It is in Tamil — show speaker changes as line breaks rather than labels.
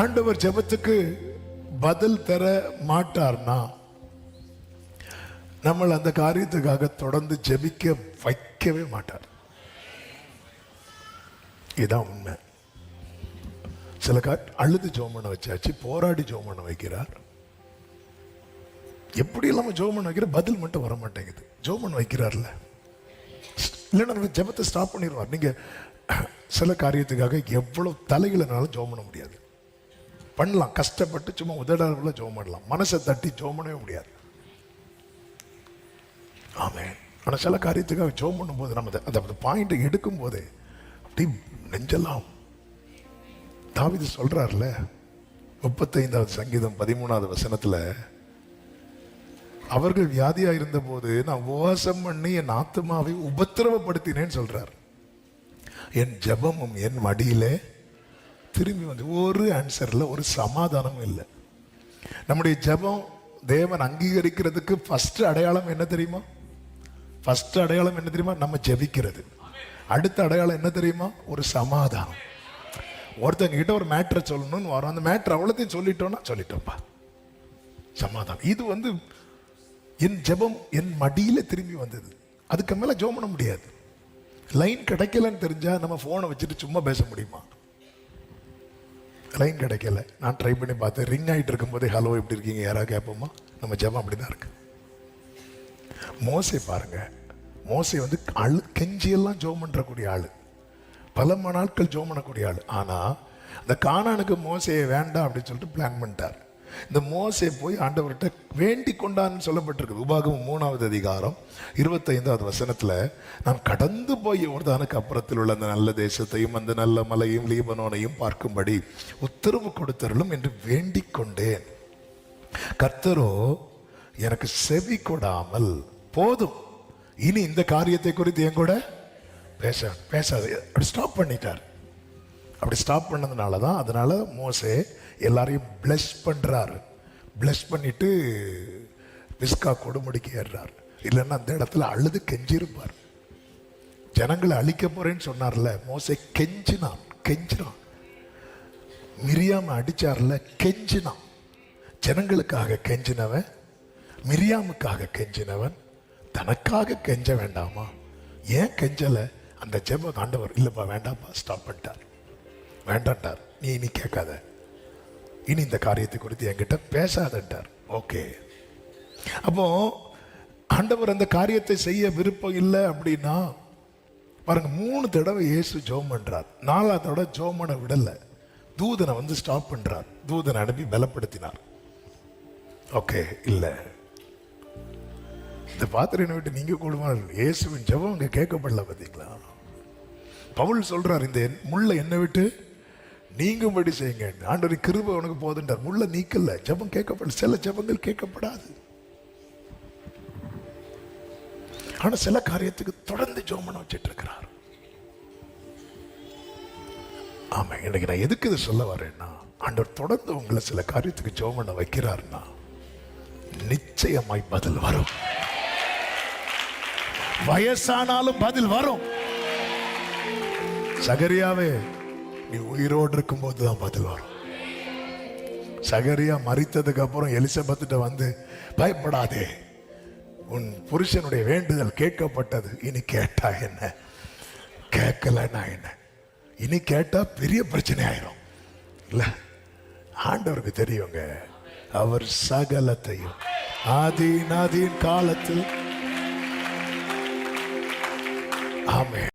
ஆண்டவர் ஜெபத்துக்கு பதில் தர மாட்டார்னா நம்ம அந்த காரியத்துக்காக தொடர்ந்து ஜெபிக்க வைக்கவே மாட்டார். இதுதான் உண்மை. சில கா அழுது ஜோம் பண்ண வச்சாச்சு போராடி ஜோம் பண்ண வைக்கிறார். எப்படி இல்லாமல் ஜோம் பண்ண வைக்கிற பதில் மட்டும் வர மாட்டேங்குது. ஜோம் பண்ண வைக்கிறார்ல. இல்லைன்னா நம்ம ஜெபத்தை ஸ்டாப் பண்ணிடுவார். நீங்க சில காரியத்துக்காக எவ்வளவு தலைகளனாலும் ஜோம் பண்ண முடியாது. பண்ணலாம். கஷ்டப்பட்டு சும்மா உதடாளவில் ஜோம் பண்ணலாம். மனசை தட்டி ஜோம் பண்ணவே முடியாது. ஆமே ஆனால் சில காரியத்துக்காக ஜோம் பண்ணும்போது நம்ம அதை- அந்த பாயிண்ட் எடுக்கும் போதே அப்படி நெஞ்செல்லாம் தாவிது சொல்றாருல முப்பத்தைந்தாவது சங்கீதம் பதிமூணாவது வசனத்துல அவர்கள் வியாதியா இருந்தபோது நான் உபவாசம் பண்ணி என் ஆத்மாவை உபத்திரவப்படுத்தினேன்னு சொல்றார். என் ஜெபமும் என் மடியிலே திரும்பி வந்து ஒரு ஆன்சரில் ஒரு சமாதானமும் இல்லை. நம்முடைய ஜெபம் தேவன் அங்கீகரிக்கிறதுக்கு ஃபஸ்ட்டு அடையாளம் என்ன தெரியுமா? ஃபஸ்ட்டு அடையாளம் என்ன தெரியுமா? நம்ம ஜெபிக்கிறது. அடுத்த அடையாளம் என்ன தெரியுமா? ஒரு சமாதானம். ஒருத்தங்க கிட்ட ஒரு மேட்ரை சொல்லணும்னு வரோம். அந்த மேட்ரு அவ்வளோத்தையும் சொல்லிட்டோம்னா சொல்லிட்டோம்ப்பா. சமாதானம். இது வந்து என் ஜெபம் என் மடியில் திரும்பி வந்தது. அதுக்கு மேலே ஜோம் பண்ண முடியாது. லைன் கிடைக்கலன்னு தெரிஞ்சால் நம்ம ஃபோனை வச்சுட்டு சும்மா பேச முடியுமா? லைன் கிடைக்கல. நான் ட்ரை பண்ணி பார்த்தேன். ரிங் ஆகிட்டு இருக்கும்போதே ஹலோ எப்படி இருக்கீங்க? யாராவது கேட்போமா? நம்ம ஜெபம் அப்படிதான் இருக்கு. மோசை பாருங்கள் மோசை வந்து அழு கெஞ்சியெல்லாம் ஜோம் பண்ணுறக்கூடிய ஆள். பல மணி நாட்கள் ஜோம் பண்ணக்கூடிய ஆள். ஆனால் அந்த காணானுக்கு மோசையை வேண்டாம் அப்படின்னு சொல்லிட்டு பிளான் பண்ணிட்டார். இந்த மோசை போய் ஆண்டவர்கிட்ட வேண்டி கொண்டான்னு சொல்லப்பட்டிருக்கு. உபாகம் மூணாவது அதிகாரம் இருபத்தைந்தாவது வசனத்துல நான் கடந்து போய் யோர்தானுக்கு அப்புறத்தில் உள்ள அந்த நல்ல தேசத்தையும் அந்த நல்ல மலையும் லீபனோனையும் பார்க்கும்படி உத்தரவு கொடுத்தருளும் என்று வேண்டிக் கொண்டேன் கர்த்தரோ எனக்கு செவி கொடாமல் போதும். இனி இந்த காரியத்தை குறித்து என் கூட பேச பேசாது. அப்படி ஸ்டாப் பண்ணிட்டார். அப்படி ஸ்டாப் பண்ணதுனால தான் அதனால மோசே எல்லாரையும் பிளஸ் பண்ணுறாரு பிளஸ் பண்ணிவிட்டு விஸ்கா கொடுமுடிக்கு ஏறுறார். இல்லைன்னா அந்த இடத்துல அழுது கெஞ்சிருப்பார். ஜனங்களை அழிக்க போகிறேன்னு சொன்னார்ல மோசே கெஞ்சினான் கெஞ்சினான். மிரியாம அடித்தார்ல கெஞ்சினான். ஜனங்களுக்காக கெஞ்சினவன் மிரியாமுக்காக கெஞ்சினவன் தனக்காக கெஞ்ச வேண்டாமா? ஏன் கெஞ்சலை? அந்த ஜெப ஆண்டவர் இல்லைப்பா வேண்டாம்ப்பா ஸ்டாப் பண்ணிட்டார். வேண்டாண்டார் நீ இனி கேட்காத. இனி இந்த காரியத்தை குறித்து என்கிட்ட பேசாதன்ட்டார். ஓகே. அப்போ ஆண்டவர் அந்த காரியத்தை செய்ய விருப்பம் இல்லை அப்படின்னா பாருங்க மூணு தடவை இயேசு ஜோம் பண்றார். நாலாவது தடவை ஜோம் பண்ண தூதனை வந்து ஸ்டாப் பண்றார். தூதனை அனுப்பி பலப்படுத்தினார். ஓகே இல்லை. இந்த பாத்திரம் விட்டு நீங்க கூடுமா? இயேசுவின் ஜெபம் அங்கே கேட்கப்படல பார்த்தீங்களா பவுல் சொல்றார் இந்த என்- முள்ள என்னை விட்டு நீங்கும்படி செய்யுங்க ஆண்டவர் கிருபை உனக்கு போதுன்றார். முள்ள நீக்கல ஜெபம் கேட்கப்படல சில ஜெபங்கள் கேட்கப்படாது. ஆனா சில காரியத்துக்கு தொடர்ந்து ஜோமனம் வச்சிட்டு இருக்கிறார் ஆமா இன்னைக்கு நான் எதுக்கு இது சொல்ல வரேன்னா ஆண்டவர் தொடர்ந்து உங்களை சில காரியத்துக்கு ஜோமனை வைக்கிறாருன்னா நிச்சயமாய் பதில் வரும். வயசானாலும் பதில் வரும். சகரியாவே நீ உயிரோடு இருக்கும்போது தான் பதில் சகரியா மறித்ததுக்கு அப்புறம் எலிசபத்துட்ட வந்து பயப்படாதே. உன் புருஷனுடைய வேண்டுதல் கேட்கப்பட்டது. இனி கேட்டா என்ன? கேட்கலன்னா என்ன? இனி கேட்டா பெரிய பிரச்சனை ஆயிரும். இல்ல? ஆண்டவருக்கு தெரியுங்க. அவர் சகலத்தையும் ஆதி நாதியின் காலத்தில். ஆமே